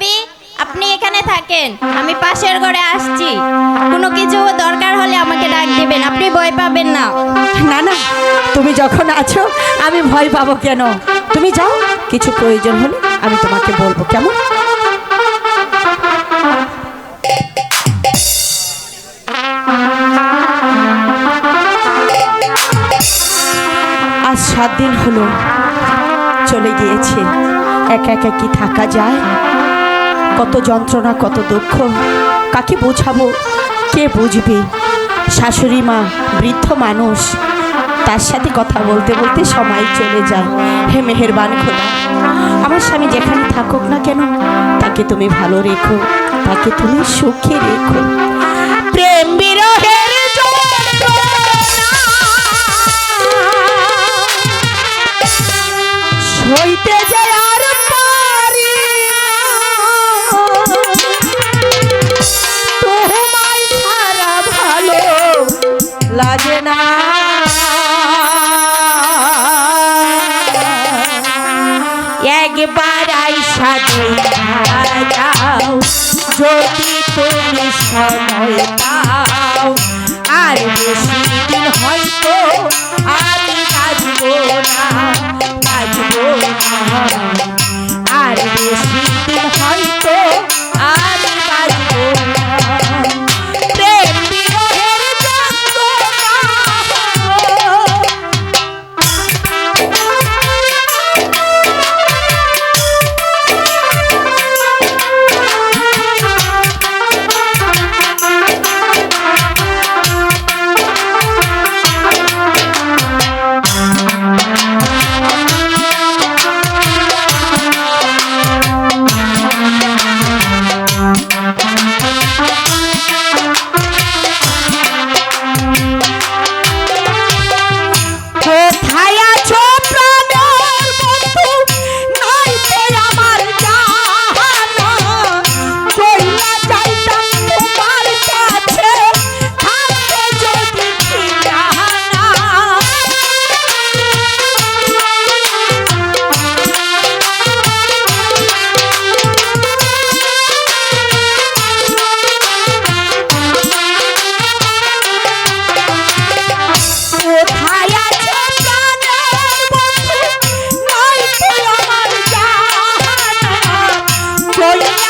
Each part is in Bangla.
ভাবি, আপনি এখানে থাকেন। আমি পাশের ঘরে আসছি। কোনো কিছু দরকার হলে আমাকে ডাক দিবেন, আপনি ভয় পাবেন না। না না, তুমি যখন আছো, আমি ভয় পাবো কেন? তুমি যাও, কিছু প্রয়োজন হলে আমি তোমাকে বলব, কেমন? আজ সাত দিন হলো, চলে গিয়েছে। একা একা কি থাকা যায়? কত যন্ত্রণা, কত দুঃখ। কাকে বোঝাবো? কে বুঝবে? শাশুড়ি মা, বৃদ্ধ মানুষ, তার সাথে কথা বলতে বলতে সময় চলে যায়। হে মেহেরবান খোদা, আমার স্বামী যেখানে থাকুক না কেন, তাকে তুমি ভালো রেখো, তাকে তুমি সুখে রেখো। প্রেম সইতে লাগে না। একবার আইসা যাও যদি তুমি সময় পাও আর বেশি চইলা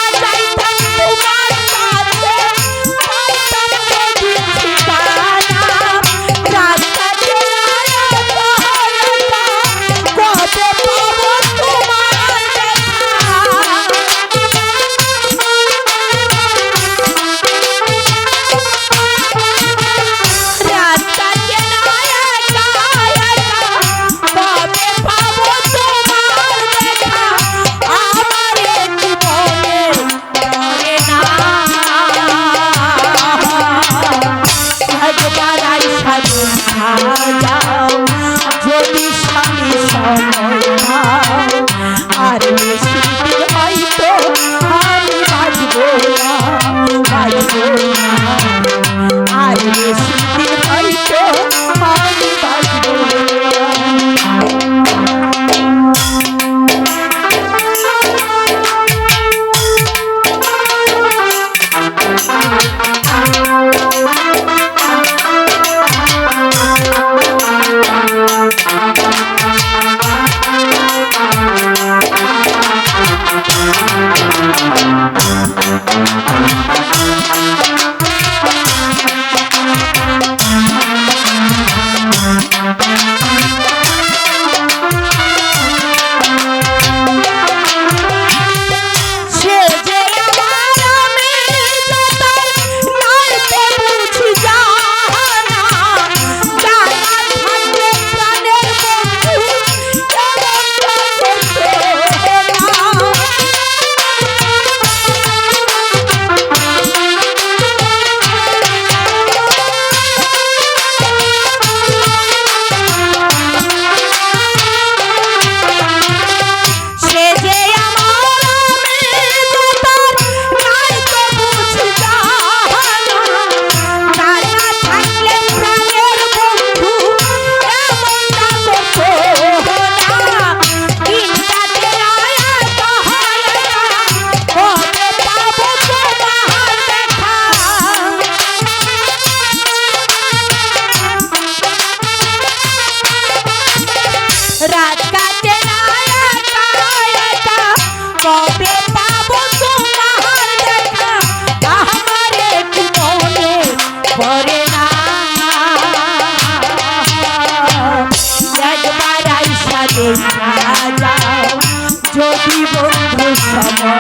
আমার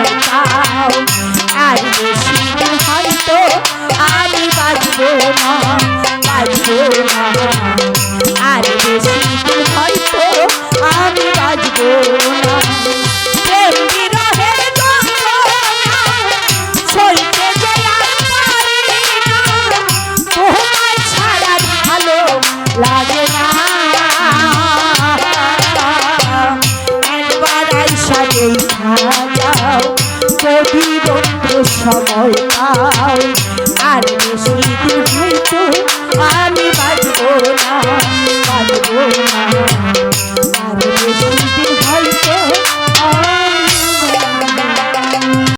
সময় পাও